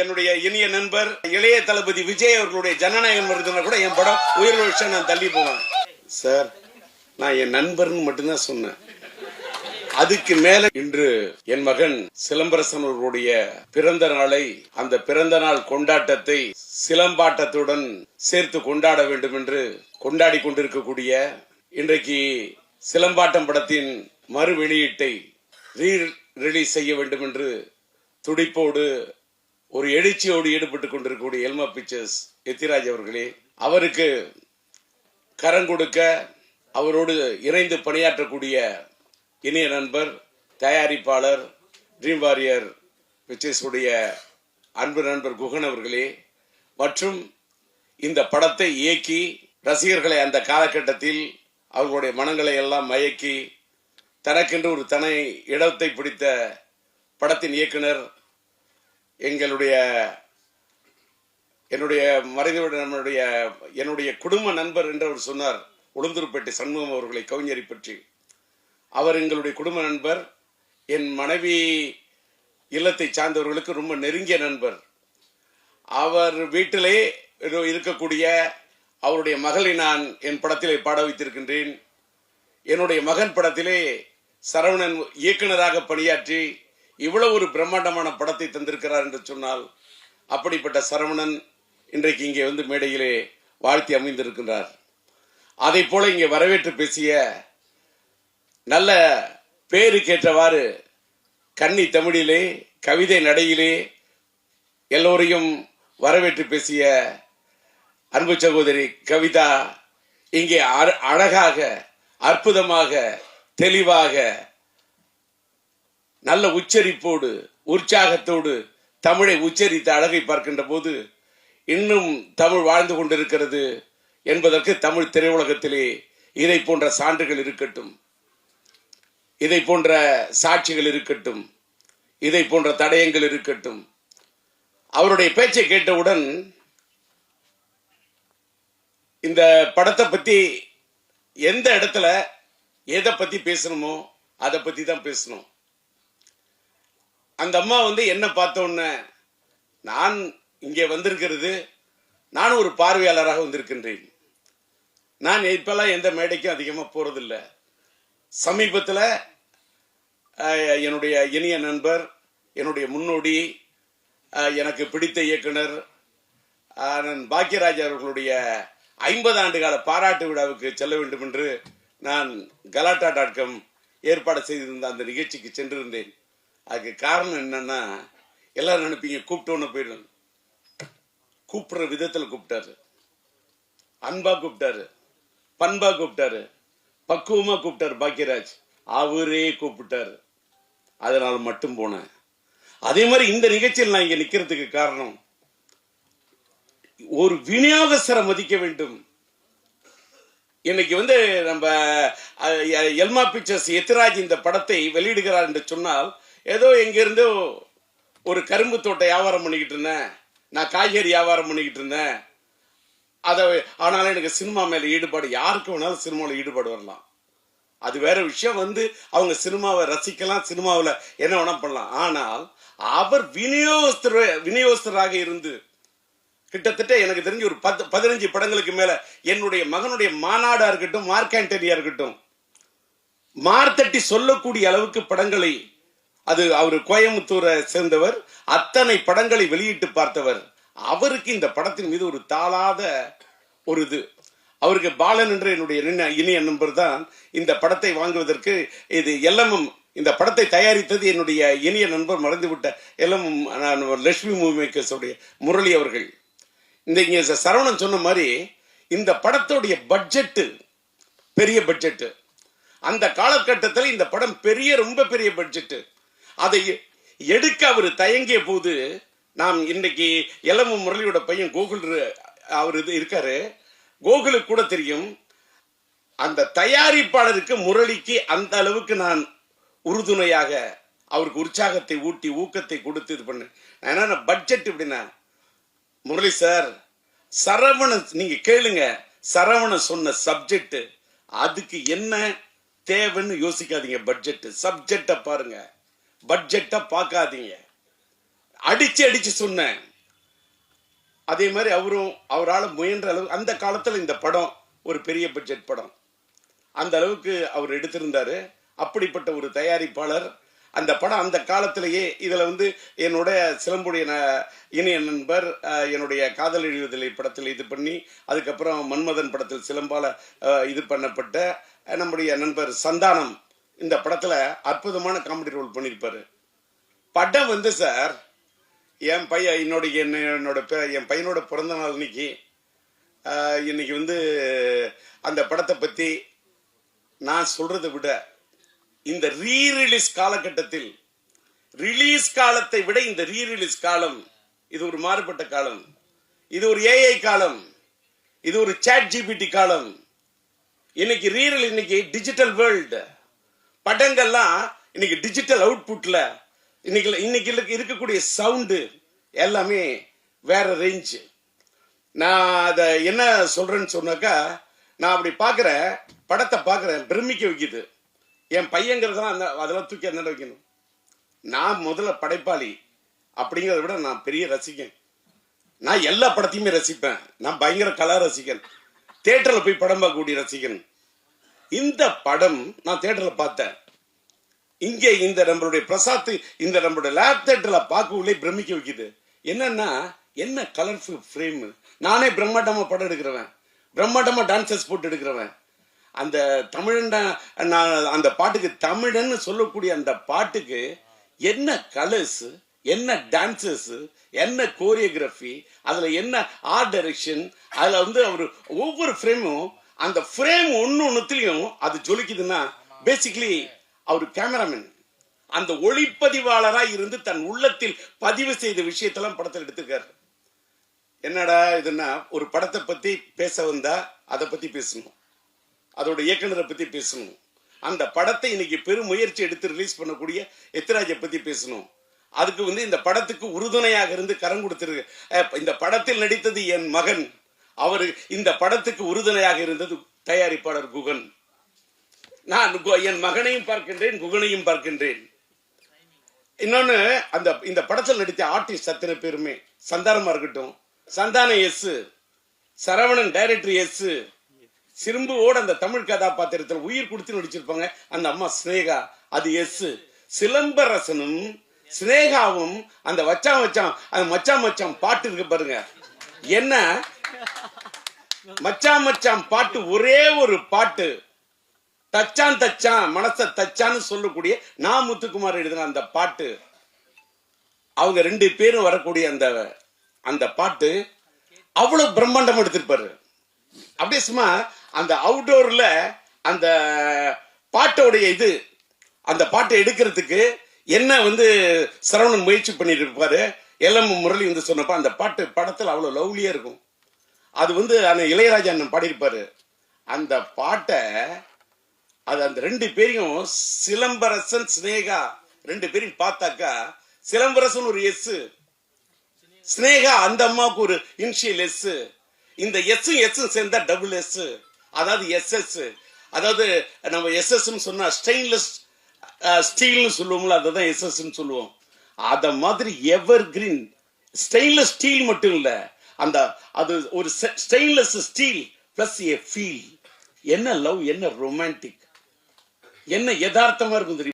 என்னுடைய இனிய நண்பர் இளைய தளபதி விஜய் அவர்களுடைய ஜனநாயகம் வருதுன்னா கூட என் படம் உயிர் விஷயம் நான் தள்ளி போவேன். சார் நான் என் நண்பர்னு மட்டும்தான் சொன்னேன். அதுக்கு மேல இன்று என் மகன் சிலம்பரசன் அவர்களுடைய பிறந்த நாளை அந்த பிறந்த நாள் கொண்டாட்டத்தை சிலம்பாட்டத்துடன் சேர்த்து கொண்டாட வேண்டும் என்று கொண்டாடி கொண்டிருக்கக்கூடிய இன்றைக்கு சிலம்பாட்டம் படத்தின் மறு வெளியீட்டை ரீ ரிலீஸ் செய்ய வேண்டும் என்று துடிப்போடு ஒரு எழுச்சியோடு ஈடுபட்டு கொண்டிருக்கக்கூடிய எல்மா பிக்சர்ஸ் எத்திராஜ் அவர்களே அவருக்கு கரம் கொடுக்க அவரோடு இணைந்து பணியாற்றக்கூடிய இனிய நண்பர் தயாரிப்பாளர் ட்ரீம் வாரியர் பிக்சர்ஸ் உடைய அன்பு நண்பர் குகன் அவர்களே மற்றும் இந்த படத்தை இயக்கி ரசிகர்களை அந்த காலகட்டத்தில் அவர்களுடைய மனங்களை எல்லாம் மயக்கி தனக்கென்று ஒரு தனி இடத்தை பிடித்த படத்தின் இயக்குனர் எங்களுடைய என்னுடைய மறைந்த நம்முடைய என்னுடைய குடும்ப நண்பர் என்று அவர் சொன்னார். உளுந்தூர்பேட்டை சண்முகம் அவர்களை கவிஞரை பற்றி. அவர் எங்களுடைய குடும்ப நண்பர். என் மனைவி இல்லத்தை சார்ந்தவர்களுக்கு ரொம்ப நெருங்கிய நண்பர். அவர் வீட்டிலே இருக்கக்கூடிய அவருடைய மகளை நான் என் படத்திலே பாட வைத்திருக்கின்றேன். என்னுடைய மகன் படத்திலே சரவணன் இயக்குனராக பணியாற்றி இவ்வளவு ஒரு பிரம்மாண்டமான படத்தை தந்திருக்கிறார் என்று சொன்னால் அப்படிப்பட்ட சரவணன் இன்றைக்கு இங்கே வந்து மேடையிலே வாழ்த்தி அமைந்திருக்கின்றார். அதை போல இங்கே வரவேற்று பேசிய நல்ல பேருக்கேற்றவாறு கன்னி தமிழிலே கவிதை நடையிலே எல்லோரையும் வரவேற்று பேசிய அன்பு சகோதரி கவிதா இங்கே அழகாக அற்புதமாக தெளிவாக நல்ல உச்சரிப்போடு உற்சாகத்தோடு தமிழை உச்சரித்த அழகை பார்க்கின்ற போது இன்னும் தமிழ் வாழ்ந்து கொண்டிருக்கிறது என்பதற்கு தமிழ் திரையுலகத்திலே இதை போன்ற சான்றுகள் இருக்கட்டும். இதை போன்ற சாட்சிகள் இருக்கட்டும். இதை போன்ற தடயங்கள் இருக்கட்டும். அவருடைய பேச்சை கேட்டவுடன் இந்த படத்தை பத்தி எந்த இடத்துல எதை பத்தி பேசணுமோ அதை பத்தி தான் பேசணும். அந்த அம்மா வந்து என்ன பார்த்தோன்னு நான் இங்கே வந்திருக்கிறது நான் ஒரு பார்வையாளராக வந்திருக்கின்றேன். நான் இப்பெல்லாம் எந்த மேடைக்கும் அதிகமாக போறதில்லை. சமீபத்தில் என்னுடைய இனிய நண்பர் என்னுடைய முன்னோடி எனக்கு பிடித்த இயக்குனர் நான் பாக்கியராஜ் அவர்களுடைய ஐம்பது ஆண்டு கால பாராட்டு விழாவுக்கு செல்ல வேண்டும் என்று நான் கலாட்டா டாட் காம் ஏற்பாடு செய்திருந்த அந்த நிகழ்ச்சிக்கு சென்றிருந்தேன். அதுக்கு காரணம் என்னன்னா எல்லாரும் நினைப்பீங்க கூப்பிட்டோன்னு போயிடும் கூப்பிடுற விதத்தில் கூப்பிட்டாரு. அன்பா கூப்பிட்டாரு. பண்பா கூப்பிட்டாரு. பக்குவமா கூப்பிட்டாரு பாக்கியராஜ். அவரே கூப்பிட்டாரு. அதனால மட்டும் போனேன். அதே மாதிரி இந்த நிகழ்ச்சியில் நான் இங்க நிக்கிறதுக்கு காரணம் ஒரு விநியோகஸ்தரை மதிக்க வேண்டும். இன்னைக்கு வந்து நம்ம எல்மா பிக்சர்ஸ் எத்திராஜ் இந்த படத்தை வெளியிடுகிறார் என்று சொன்னால் ஏதோ எங்கேருந்து ஒரு கரும்பு தோட்டம் வியாபாரம் பண்ணிக்கிட்டு இருந்தேன். நான் காய்கறி வியாபாரம் பண்ணிக்கிட்டு இருந்தேன். அதை ஆனாலும் எனக்கு சினிமா மேலே ஈடுபாடு யாருக்கு வேணாலும் சினிமாவில் ஈடுபாடு வரலாம். அது வேற விஷயம் வந்து அவங்க சினிமாவை ரசிக்கலாம் சினிமாவில் என்ன வேணா பண்ணலாம். ஆனால் அவர் விநியோகஸ்தர் விநியோகஸ்தராக இருந்து கிட்டத்தட்ட எனக்கு தெரிஞ்சு ஒரு பத்து பதினஞ்சு படங்களுக்கு மேலே என்னுடைய மகனுடைய மாநாடாக இருக்கட்டும் மார்க் ஆண்டனியாக இருக்கட்டும் மார்த்தட்டி சொல்லக்கூடிய அளவுக்கு படங்களை அது அவர் கோயம்புத்தூரை சேர்ந்தவர். அத்தனை படங்களை வெளியிட்டு பார்த்தவர். அவருக்கு இந்த படத்தின் மீது ஒரு தாளாத ஒரு இது. அவருக்கு பாலன் என்ற என்னுடைய இனிய- நண்பர் தான் இந்த படத்தை வாங்குவதற்கு இது எல்லமும் இந்த படத்தை தயாரித்தது என்னுடைய இனிய நண்பர் மறைந்துவிட்ட எல்லமும் நான் லட்சுமி மூவி மேக்கர்ஸ் உடைய முரளி அவர்கள். இந்த இங்கே சரவணன் சொன்ன மாதிரி இந்த படத்துடைய பட்ஜெட்டு பெரிய பட்ஜெட்டு அந்த காலகட்டத்தில் இந்த படம் பெரிய ரொம்ப பெரிய பட்ஜெட்டு அதை எடுக்க அவர் தயங்கிய போது நாம் இன்னைக்கு எல்லம்மு முரளியோட பையன் கோகுல் அவர் இது இருக்காரு. கோகுலுக்கு கூட தெரியும். அந்த தயாரிப்பாளருக்கு முரளிக்கு அந்த அளவுக்கு நான் உறுதுணையாக அவருக்கு உற்சாகத்தை ஊட்டி ஊக்கத்தை கொடுத்து இது பண்ணேன். நான் என்னன்னா பட்ஜெட் இப்படின்னா முரளி சார் சரவணன் நீங்க கேளுங்க. சரவணன் சொன்ன சப்ஜெக்ட் அதுக்கு என்ன தேவைன்னு யோசிக்காதீங்க பட்ஜெட் சப்ஜெக்டை பாருங்கள் பட்ஜெட்டை பார்க்காதீங்க. அடிச்சு அடிச்சு சொன்னேன். அதே மாதிரி அவரும் அவரால் முயன்ற அளவு அந்த காலத்தில் இந்த படம் ஒரு பெரிய பட்ஜெட் படம். அந்த அளவுக்கு அவர் எடுத்திருந்தாரு. அப்படிப்பட்ட ஒரு தயாரிப்பாளர். அந்த படம் அந்த காலத்திலேயே இதில் வந்து என்னுடைய சிலம்புடைய இணைய நண்பர் என்னுடைய காதல் எழுதுதலை படத்தில் இது பண்ணி அதுக்கப்புறம் மன்மதன் படத்தில் சிலம்பால இது பண்ணப்பட்ட நம்முடைய நண்பர் சந்தானம் இந்த படத்தில் அற்புதமான காமெடி ரோல் பண்ணியிருப்பாரு படம் வந்து சார் என் பையன் என்னோட என்னோட பே- என் பையனோட பிறந்த நாள் இன்னைக்கு இன்னைக்கு வந்து அந்த படத்தை பற்றி நான் சொல்றதை விட இந்த ரீ ரிலீஸ் காலகட்டத்தில் ரிலீஸ் காலத்தை விட இந்த ரீ ரிலீஸ் காலம் இது ஒரு மாறுபட்ட காலம். இது ஒரு ஏஐ காலம். இது ஒரு சாட் ஜிபிடி காலம். இன்னைக்கு ரீரல் இன்னைக்கு டிஜிட்டல் வேர்ல்டு படங்கள்லாம் இன்னைக்கு டிஜிட்டல் அவுட்புட்டில் இன்னைக்கு இன்னைக்கு இருக்கக்கூடிய சவுண்டு எல்லாமே வேற ரேஞ்ச் நான் அதை என்ன சொல்கிறேன்னு சொன்னாக்கா நான் அப்படி பார்க்குற படத்தை பார்க்குறேன் பிரமிக்க வைக்குது. என் பையங்கிறதெல்லாம் அந்த அதெல்லாம் தூக்கி அந்த வைக்கணும். நான் முதல்ல படைப்பாளி அப்படிங்கிறத விட நான் பெரிய ரசிகன். நான் எல்லா படத்தையுமே ரசிப்பேன். நான் பயங்கர கலா ரசிகன். தேட்டரில் போய் படம் பார்க்கக்கூடிய ரசிகன். இந்த படம் நான் தேட்டர்ல பார்த்தேன். இங்கே இந்த நம்மளுடைய பிரசாத் இந்த நம்மளுடைய லேப் தேட்டர்ல பார்க்கவுள்ளே பிரமிக்க வைக்குது. என்னன்னா என்ன கலர்ஃபுல் ஃப்ரேம் நானே பிரம்மாண்டமா படம் எடுக்கிறவன். பிரம்மாண்டமா டான்சஸ் போட்டு எடுக்கிறவன். அந்த தமிழன் நான் அந்த பாட்டுக்கு தமிழன்னு சொல்லக்கூடிய அந்த பாட்டுக்கு என்ன கலர்ஸ் என்ன டான்சஸ் என்ன கோரியோகிராஃபி அதுல என்ன ஆர்ட் டைரக்ஷன் அதுல வந்து அவர் ஒவ்வொரு ஃப்ரேமும் அந்த ஃப்ரேம் ஒன்று ஒன்றுத்துலையும் அது ஜொலிக்குதுன்னா பேசிக்கலி அவர் கேமராமேன் அந்த ஒளிப்பதிவாளராக இருந்து தன் உள்ளத்தில் பதிவு செய்த விஷயத்தெல்லாம் படத்தில் எடுத்திருக்காரு. என்னடா இதுன்னா ஒரு படத்தை பற்றி பேச வந்தா அதை பற்றி பேசணும். அதோட இயக்குனரை பற்றி பேசணும். அந்த படத்தை இன்னைக்கு பெரும் முயற்சி எடுத்து ரிலீஸ் பண்ணக்கூடிய எத்திராஜை பற்றி பேசணும். அதுக்கு வந்து இந்த படத்துக்கு உறுதுணையாக இருந்து கரம் கொடுத்துருக்கு இந்த படத்தில் நடித்தது என் மகன். அவர் இந்த படத்துக்கு உறுதுணையாக இருந்தது தயாரிப்பாளர் குகன். நான் கு- என் மகனையும் பார்க்கின்றேன் குகனையும் பார்க்கின்றேன். இன்னொன்னு அந்த இந்த படத்தில் நடித்த ஆர்டிஸ்ட் அத்தனை பேருமே சந்தானமா இருக்கட்டும். Santhanam as Saravanan director as சிறும்புவோட அந்த தமிழ் கதாபாத்திரத்தில் உயிர் கொடுத்து நடிச்சிருப்பாங்க. அந்த அம்மா ஸ்னேகா அது எஸ். சிலம்பரசனும் ஸ்னேகாவும் அந்த வச்சான் வச்சான் அந்த மச்சான் மச்சான் பாட்டு இருக்கு பாருங்க. என்ன? மச்சான் மச்சான் பாட்டு ஒரே ஒரு பாட்டு. தச்சான் தச்சான் மனச தச்சான்னு சொல்லக்கூடிய நான் முத்துக்குமார் எழுதின அந்த பாட்டு. அவங்க ரெண்டு பேரும் வரக்கூடிய அந்த அந்த பாட்டு அவ்வளவு பிரம்மாண்டம் எடுத்திருப்பாரு. அப்படியே சும்மா அந்த அவுட்டோர்ல அந்த பாட்டோடைய இது அந்த பாட்டை எடுக்கிறதுக்கு என்ன வந்து சரவணன் முயற்சி பண்ணிட்டு இருப்பாரு? எல்எம் முரளி வந்து சொன்னப்ப அந்த பாட்டு படத்தில் அவ்வளவு லவ்லியா இருக்கும். அது வந்து அந்த இளையராஜா அண்ணன் பாடியிருப்பாரு. அந்த பாட்டை அது அந்த ரெண்டு பேரையும் சிலம்பரசன் சினேகா ரெண்டு பேரையும் பார்த்தாக்கா சிலம்பரசன் ஒரு எஸ் ஸ்னேகா அந்த அம்மாவுக்கு ஒரு இன்ஷியல் எஸ் இந்த எஸ்ஸும் எஸ்ஸும் சேர்ந்தா டபுள் எஸ் அதாவது எஸ் எஸ் அதாவது நம்ம எஸ் எஸ் சொன்னா ஸ்டெயின்லெஸ் ஸ்டீல்னு சொல்லுவோம்ல அதுதான் எஸ் எஸ் சொல்லுவோம். அத மாதிரி எவர் கிரீன் ஸ்டெயின்லெஸ் ஸ்டீல் மட்டும் இல்லை அந்த அது ஒரு stainless steel plus a feel என்ன லவ் என்ன ரொமான்டிக் என்ன யதார்த்தமா இருக்கும் தெரியும்?